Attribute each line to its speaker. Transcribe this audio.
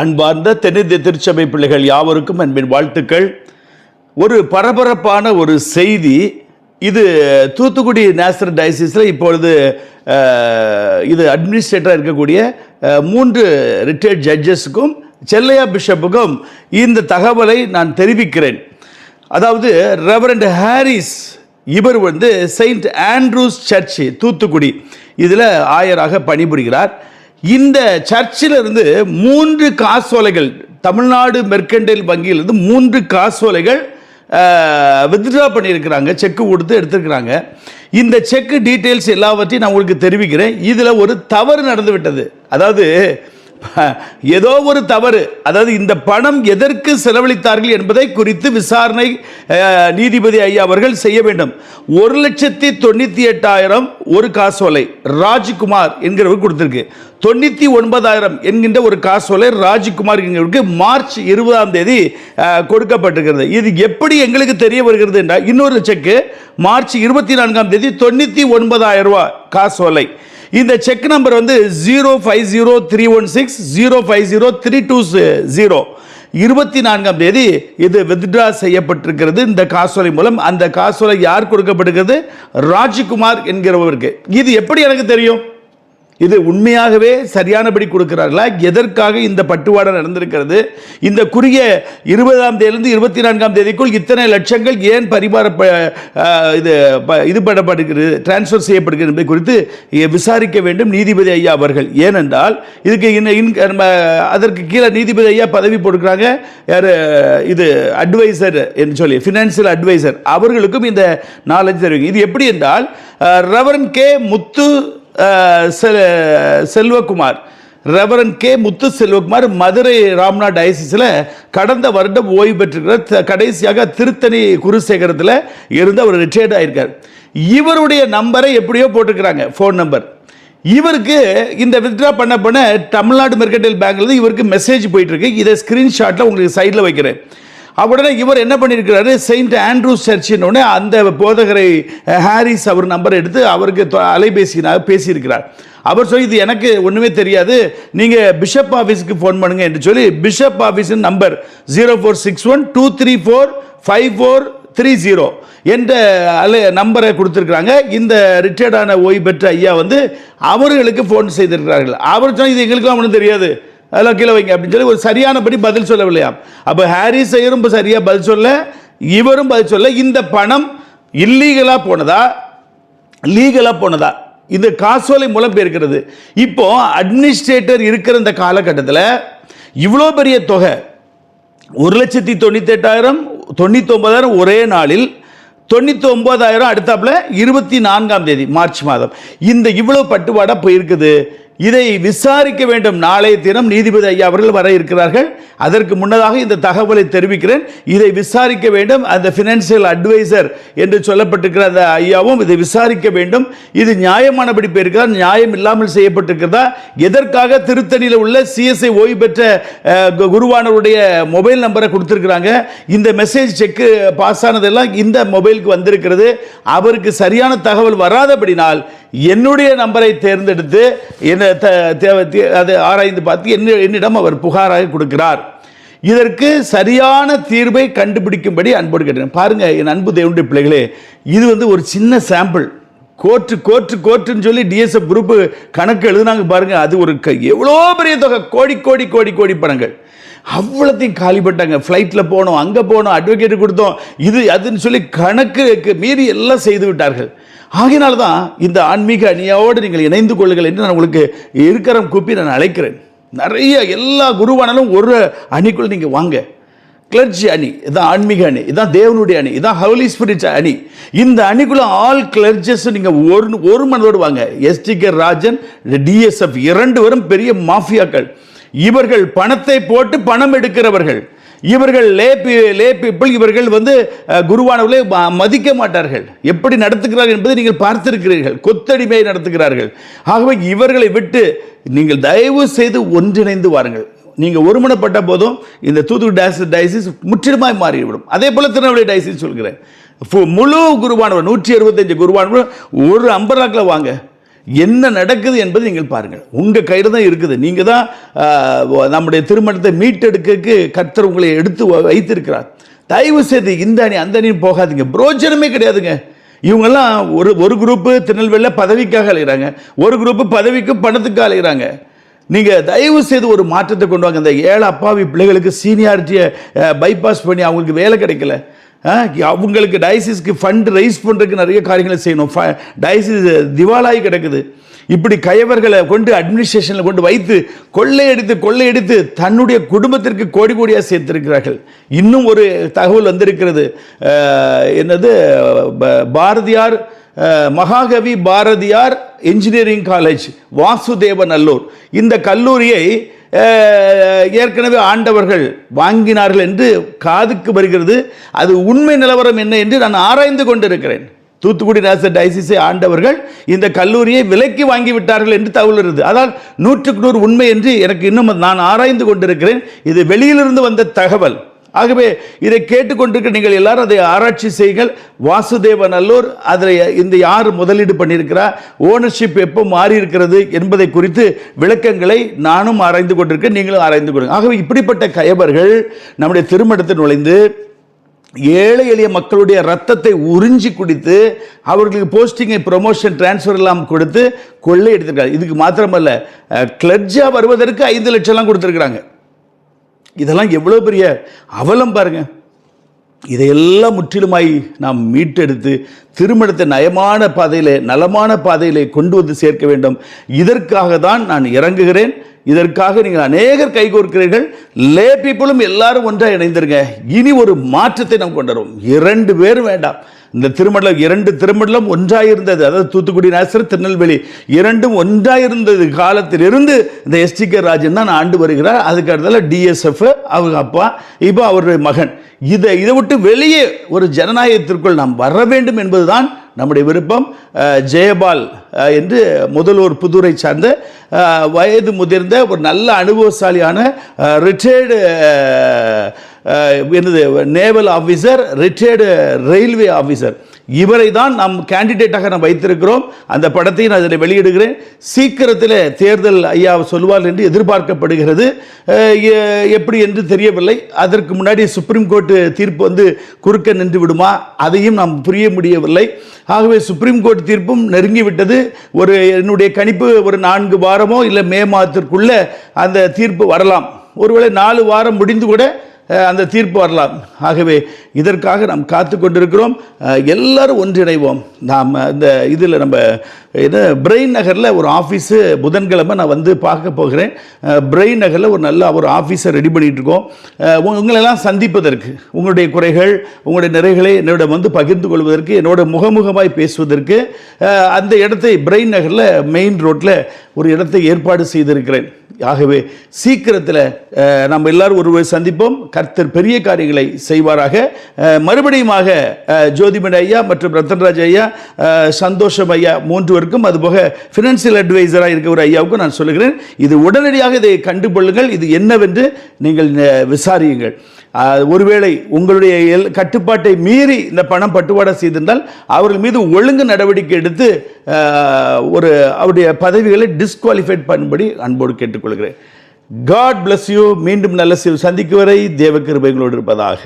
Speaker 1: அன்பார்ந்த தென்னிந்திய திருச்சபை பிள்ளைகள் யாவருக்கும் அன்பின் வாழ்த்துக்கள். ஒரு பரபரப்பான ஒரு செய்தி. இது தூத்துக்குடி நேஷனல் டயசிஸில் இப்பொழுது இது அட்மினிஸ்ட்ரேட்டராக இருக்கக்கூடிய மூன்று ரிட்டையர்ட் ஜட்ஜஸுக்கும் செல்லையா பிஷப்புக்கும் இந்த தகவலை நான் தெரிவிக்கிறேன். அதாவது ரெவரண்ட் ஹாரிஸ் இவர் வந்து செயின்ட் ஆண்ட்ரூஸ் சர்ச் தூத்துக்குடி. இதில் ஆயராக பணிபுரிகிறார். இந்த சர்ச்சிலிருந்து மூன்று காசோலைகள் தமிழ்நாடு மெர்கண்டைல் வங்கியிலிருந்து மூன்று காசோலைகள் வித்ட்ரா பண்ணியிருக்கிறாங்க. செக்கு கொடுத்து எடுத்திருக்கிறாங்க. இந்த செக்கு டீட்டெயில்ஸ் எல்லாவற்றையும் நான் உங்களுக்கு தெரிவிக்கிறேன். இதில் ஒரு தவறு நடந்து விட்டது அதாவது ஏதோ ஒரு தவறு. அதாவது இந்த பணம் எதற்கு செலவழித்தார்கள் என்பதை குறித்து விசாரணை நீதிபதி ஐயா அவர்கள் செய்ய வேண்டும். ஒரு லட்சத்தி தொண்ணூற்றி எட்டாயிரம் ஒரு காசோலை ராஜ்குமார் என்கிறவர் கொடுத்திருக்கு. தொண்ணூற்றி ஒன்பதாயிரம் என்கின்ற ஒரு காசோலை ராஜ்குமார் என்கிறவருக்கு மார்ச் இருபதாம் தேதி கொடுக்கப்பட்டிருக்கிறது. இது எப்படி எங்களுக்கு தெரிய வருகிறது என்றால் இன்னொரு செக்கு மார்ச் இருபத்தி நான்காம் தேதி தொண்ணூற்றி ஒன்பதாயிரம் ரூபாய் காசோலை. இந்த செக் நம்பர் வந்து zero five zero three one six zero five zero three two zero இருபத்தி நான்காம் தேதி இது வித்ட்ரா செய்யப்பட்டிருக்கிறது. இந்த காசோலை மூலம் அந்த காசோலை யார் கொடுக்கப்படுகிறது? ராஜ்குமார் என்கிறவருக்கு. இது எப்படி எனக்கு தெரியும்? இது உண்மையாகவே சரியானபடி கொடுக்கிறார்களா? எதற்காக இந்த பட்டுவாடை நடந்திருக்கிறது? இந்த குறுகிய இருபதாம் தேதியிலிருந்து இருபத்தி நான்காம் தேதிக்குள் இத்தனை லட்சங்கள் ஏன் பரிமாற இது ப- இது பண்ணப்படுகிறது டிரான்ஸ்ஃபர் செய்யப்படுகிறது என்பது குறித்து விசாரிக்க வேண்டும் நீதிபதி ஐயா அவர்கள். ஏனென்றால் இதுக்கு இன்னும் இன் நம்ம அதற்கு கீழே நீதிபதி ஐயா பதவி போடுக்கிறாங்க யார் இது அட்வைசர் என்று சொல்லி ஃபினான்சியல் அட்வைசர் அவர்களுக்கும் இந்த நாலேஜ் தருவீங்க. இது எப்படி என்றால் reverend K Muthu Selvakumar reverend K Muthu Selvakumar Madurai Ramnad டயசிஸில் கடந்த வருடம் ஓய்வு பெற்றிருக்கிறார். த- கடைசியாக திருத்தணி குருசேகரத்தில் இருந்து அவர் ரிட்டையர்ட் ஆயிருக்கார். இவருடைய நம்பரை எப்படியோ போட்டிருக்கிறாங்க ஃபோன் நம்பர் இவருக்கு இந்த வித்ட்ரா பண்ண பண்ண தமிழ்நாடு மெர்கடைல் பேங்க்லேருந்து இவருக்கு மெசேஜ் போயிட்டுருக்கு இதை ஸ்க்ரீன்ஷாட்டில் உங்களுக்கு சைடில் வைக்கிறேன். உடனே இவர் என்ன பண்ணியிருக்கிறாரு? செயின்ட் ஆண்ட்ரூஸ் சர்ச்சின் உடனே அந்த போதகரை ஹாரிஸ் அவர் நம்பர் எடுத்து அவருக்கு அலைபேசினாக பேசியிருக்கிறார். அவர் சொல்லி இது எனக்கு ஒன்றுமே தெரியாது. நீங்கள் பிஷப் ஆஃபீஸுக்கு ஃபோன் பண்ணுங்க என்று சொல்லி bishop ஆஃபீஸின் number zero four six one two three four five four three zero என்ற அலை நம்பரை கொடுத்துருக்குறாங்க. இந்த ரிட்டையர்டான ஓய்வு பெற்ற ஐயா வந்து அவர்களுக்கு ஃபோன் செய்திருக்கிறார்கள். அவர் சொன்ன இது எங்களுக்கும் ஒன்றும் தெரியாது. அதெல்லாம் கீழே வைங்க அப்படின்னு சொல்லி ஒரு சரியானபடி பதில் சொல்லவில்லையாம் அப்போ ஹாரி சையரும் இப்போ சரியாக பதில் சொல்ல இவரும் பதில் சொல்ல இந்த பணம் இல்லீகலாக போனதா? லீகலாக போனதா? இந்த காசோலை மூலம் போயிருக்கிறது. இப்போ அட்மினிஸ்ட்ரேட்டர் இருக்கிற இந்த காலகட்டத்தில் இவ்வளோ பெரிய தொகை ஒரு லட்சத்தி தொண்ணூற்றி எட்டாயிரம் தொண்ணூற்றி ஒரே நாளில் தொண்ணூற்றி ஒம்பதாயிரம் அடுத்தாப்புல இருபத்தி நான்காம் தேதி மார்ச் மாதம். இந்த இவ்வளோ பட்டுவாடா போயிருக்குது? இதை விசாரிக்க வேண்டும். நாளைய தினம் நீதிபதி ஐயா அவர்கள் வர இருக்கிறார்கள். அதற்கு முன்னதாக இந்த தகவலை தெரிவிக்கிறேன். இதை விசாரிக்க வேண்டும். அந்த ஃபினான்சியல் அட்வைசர் என்று சொல்லப்பட்டிருக்கிற அந்த ஐயாவும் இதை விசாரிக்க வேண்டும். இது நியாயமானபடி போயிருக்கிறதா? நியாயம் இல்லாமல் செய்யப்பட்டிருக்கிறதா? எதற்காக திருத்தணியில் உள்ள சிஎஸ்ஐ ஓய்வு பெற்ற கு- குருவானவருடைய மொபைல் நம்பரை கொடுத்துருக்குறாங்க? இந்த மெசேஜ் செக்கு பாஸ் ஆனதெல்லாம் இந்த மொபைலுக்கு வந்திருக்கிறது. அவருக்கு சரியான தகவல் வராதபடினால் என்னுடைய நம்பரை தேர்ந்தெடுத்து என்ன அதை ஆராய்ந்து பார்த்து என்ன என்னிடம் அவர் புகாராக கொடுக்கிறார். இதற்கு சரியான தீர்வை கண்டுபிடிக்கும்படி அன்போடு கேட்டேன் பாருங்க என் அன்பு தேவனுடைய பிள்ளைகளே இது வந்து ஒரு சின்ன சாம்பிள் கோர்ட்டு கோர்ட்டு கோர்ட்டுன்னு சொல்லி டிஎஸ்எஃப் குரூப்பு கணக்கு எழுதுனாங்க பாருங்க அது ஒரு க- எவ்வளோ பெரிய தொகை? கோடி கோடி கோடி கோடி பணங்கள். அவ்வளோத்தையும் காலி பண்ணிட்டாங்க. ஃப்ளைட்டில் போனோம் அங்கே போனோம் அட்வொகேட் கொடுத்தோம். இது அதுன்னு சொல்லி கணக்கு மீறி எல்லாம் செய்து விட்டார்கள். ஆகையினால தான் இந்த ஆன்மீக அணியோடு நீங்கள் இணைந்து கொள்ளுங்கள் என்று நான் உங்களுக்கு இருக்கிற கூப்பி நான் அழைக்கிறேன். நிறைய எல்லா குருவானாலும் ஒரு அணிக்குள் நீங்கள் வாங்க. கிளர்ச்சி அணி இதான் ஆன்மீக அணி இதான் தேவனுடைய அணி இதான் ஹவுலி ஸ்பிரிட் அணி. இந்த அணிக்குள்ள ஆல் கிளர்ஜஸ் நீங்கள் ஒரு ஒரு மனதோடு வாங்க. எஸ்டி கே ராஜன் டிஎஸ்எஃப் இரண்டு பேரும் பெரிய மாஃபியாக்கள். இவர்கள் பணத்தை போட்டு பணம் எடுக்கிறவர்கள். இவர்கள் லேப்பி பி- இவர்கள் வந்து குருவானவர்களை மதிக்க மாட்டார்கள். எப்படி நடத்துகிறார்கள் என்பதை நீங்கள் பார்த்திருக்கிறீர்கள். கொத்தடிமையை நடத்துகிறார்கள். ஆகவே இவர்களை விட்டு நீங்கள் தயவு செய்து ஒன்றிணைந்து வாருங்கள். நீங்கள் ஒருமனப்பட்ட போதும் இந்த தூத்துக்குடி டயஸ் டயசிஸ் முற்றிலுமாய் மாறிவிடும். அதே போல் திருநெல்வேலி டயசிஸ் சொல்கிறேன். ஃபு- முழு குருவானவர் நூற்றி அறுபத்தஞ்சு குருவானவர் ஒரு அம்பர்லாக்கில் வாங்க. என்ன நடக்குது என்பது நீங்கள் பாருங்கள். உங்கள் கையில் தான் இருக்குது. நீங்கள் தான் நம்முடைய திருமணத்தை மீட்டெடுக்கக்கு கர்த்தர் உங்களை எடுத்து வ- வைத்திருக்கிறார். தயவு செய்து இந்த அணி அந்த அணின்னு போகாதீங்க. பிரோஜனமே கிடையாதுங்க. இவங்கெல்லாம் ஒரு ஒரு குரூப்பு திருநெல்வேலியில் பதவிக்காக அலைகிறாங்க ஒரு குரூப்பு பதவிக்கு பணத்துக்கு அலைகிறாங்க நீங்கள் தயவு செய்து ஒரு மாற்றத்தை கொண்டு வாங்க. இந்த ஏழை அப்பாவி பிள்ளைகளுக்கு சீனியாரிட்டியை பைபாஸ் பண்ணி அவங்களுக்கு வேலை கிடைக்கல. அவங்களுக்கு டயசிஸ்க்கு ஃபண்ட் ரைஸ் பண்ணுறதுக்கு நிறைய காரியங்களை செய்யணும். டயசிஸ் திவாலாகி கிடக்குது. இப்படி கயவர்களை கொண்டு அட்மினிஸ்ட்ரேஷனில் கொண்டு வைத்து கொள்ளையடித்து கொள்ளையடித்து தன்னுடைய குடும்பத்திற்கு கோடி கோடியாக சேர்த்திருக்கிறார்கள். இன்னும் ஒரு தகவல் வந்திருக்கிறது. என்னது ப- பாரதியார் மகாகவி பாரதியார் இன்ஜினியரிங் காலேஜ் வாசுதேவநல்லூர். இந்த கல்லூரியை ஏற்கனவே ஆண்டவர்கள் வாங்கினார்கள் என்று காதுக்கு வருகிறது. அது உண்மை நிலவரம் என்ன என்று நான் ஆராய்ந்து கொண்டிருக்கிறேன். தூத்துக்குடி நேசர் டைசிஸை ஆண்டவர்கள் இந்த கல்லூரியை விலைக்கு வாங்கிவிட்டார்கள் என்று தகவல் அதால் நூற்றுக்கு நூறு உண்மை என்று எனக்கு இன்னும் நான் ஆராய்ந்து கொண்டிருக்கிறேன். இது வெளியிலிருந்து வந்த தகவல். ஆகவே இதை கேட்டுக்கொண்டிருக்க நீங்கள் எல்லாரும் அதை ஆராய்ச்சி செய்யுங்கள். வாசுதேவ நல்லூர் அதில் இந்த யார் முதலீடு பண்ணியிருக்கிறார் ஓனர்ஷிப் எப்போ மாறி இருக்கிறது என்பதை குறித்து விளக்கங்களை நானும் ஆராய்ந்து கொண்டிருக்கேன் நீங்களும் ஆராய்ந்து கொள்ளுங்கள். ஆகவே இப்படிப்பட்ட கயவர்கள் நம்முடைய திருமணத்தில் நுழைந்து ஏழை எளிய மக்களுடைய ரத்தத்தை உறிஞ்சி குடித்து அவர்களுக்கு போஸ்டிங்கை ப்ரொமோஷன் டிரான்ஸ்ஃபர் எல்லாம் கொடுத்து கொள்ளை எடுத்திருக்காங்க இதுக்கு மாத்திரமல்ல கிளர்ஜா வருவதற்கு ஐந்து லட்சம்லாம் கொடுத்துருக்குறாங்க. இதெல்லாம் எவ்வளோ பெரிய அவலம் பாருங்கள் இதையெல்லாம் முற்றிலுமாய் நாம் மீட்டெடுத்து திருமணத்தை நயமான பாதையிலே நலமான பாதையிலே கொண்டு வந்து சேர்க்க வேண்டும். இதற்காக தான் நான் இறங்குகிறேன். இதற்காக நீங்கள் அநேகர் கைகோர்க்கிறீர்கள் லே பீப்புளும் எல்லாரும் ஒன்றாக இணைந்திருங்க. இனி ஒரு மாற்றத்தை நாம் கொண்டு வருவோம். இரண்டு பேரும் வேண்டாம். இந்த திருமண்டலம் இரண்டு திருமண்டலம் ஒன்றாயிருந்தது. அதாவது தூத்துக்குடி நேசர் திருநெல்வேலி இரண்டும் ஒன்றாயிருந்தது காலத்திலிருந்து. இந்த எஸ்டிகே ராஜன் தான் ஆண்டு வருகிறார். அதுக்கு அடுத்தால டிஎஸ்எஃப் அவங்க அப்பா இப்போ அவருடைய மகன். இதை இதை விட்டு வெளியே ஒரு ஜனநாயகத்திற்குள் நாம் வர வேண்டும் என்பதுதான் நம்முடைய விருப்பம். ஜெயபால் என்று முதல்வர் புதூரை சார்ந்த வயது முதிர்ந்த ஒரு நல்ல அனுபவசாலியான ரிட்டையர்டு என்னது naval officer retired railway officer இவரை தான் நாம் கேண்டிடேட்டாக நாம் வைத்திருக்கிறோம். அந்த படத்தை நான் அதில் வெளியிடுகிறேன். சீக்கிரத்தில் தேர்தல் ஐயா சொல்வார் என்று எதிர்பார்க்கப்படுகிறது. எ- எப்படி என்று தெரியவில்லை. அதற்கு முன்னாடி சுப்ரீம் கோர்ட்டு தீர்ப்பு வந்து குறுக்க நின்று விடுமா? அதையும் நாம் புரிய முடியவில்லை. ஆகவே சுப்ரீம் கோர்ட் தீர்ப்பும் நெருங்கி விட்டது. ஒரு என்னுடைய கணிப்பு ஒரு நான்கு வாரமோ இல்லை மே மாதத்திற்குள்ளே அந்த தீர்ப்பு வரலாம். ஒருவேளை நாலு வாரம் முடிந்து கூட அந்த தீர்ப்பு வரலாம். ஆகவே இதற்காக நாம் காத்து கொண்டிருக்கிறோம். எல்லாரும் ஒன்றிணைவோம். நாம் இந்த இதில் நம்ம இது பிரெயின் நகரில் ஒரு ஆஃபீஸு புதன்கிழமை நான் வந்து பார்க்க போகிறேன். பிரெயின் நகரில் ஒரு நல்ல ஒரு ஆஃபீஸை ரெடி பண்ணிகிட்ருக்கோம் இருக்கோம் உங்களெல்லாம் சந்திப்பதற்கு உங்களுடைய குறைகள் உங்களுடைய நிறைகளை என்னிடம் வந்து பகிர்ந்து கொள்வதற்கு என்னோட முகமுகமாய் பேசுவதற்கு அந்த இடத்தை பிரெயின் நகரில் மெயின் ரோட்டில் ஒரு இடத்தை ஏற்பாடு செய்திருக்கிறேன். ஆகவே சீக்கிரத்தில் நம்ம எல்லாரும் ஒருவர் சந்திப்போம். கர்த்தர் பெரிய காரியங்களை செய்வாராக. மறுபடியுமாக அஹ், ஜோதிமணி ஐயா மற்றும் ரத்தன்ராஜ் ஐயா சந்தோஷம் ஐயா மூன்றுவருக்கும் அதுபோக ஃபினான்சியல் அட்வைசராக இருக்க ஒரு ஐயாவுக்கும் நான் சொல்லுகிறேன். இது உடனடியாக இதை கண்டுகொள்ளுங்கள். இது என்னவென்று நீங்கள் விசாரியுங்கள். ஒருவேளை உங்களுடைய எல் கட்டுப்பாட்டை மீறி இந்த பணம் பட்டுவாடா செய்திருந்தால் அவர்கள் மீது ஒழுங்கு நடவடிக்கை எடுத்து ஒரு அவருடைய பதவிகளை டிஸ்குவாலிஃபைட் பண்ணும்படி அன்போடு கேட்டுக்கொள்கிறேன். காட் பிளஸ் யூ மீண்டும் நல்ல சிவ சந்திக்கு வரை தேவக்கிருபைகளோடு இருப்பதாக.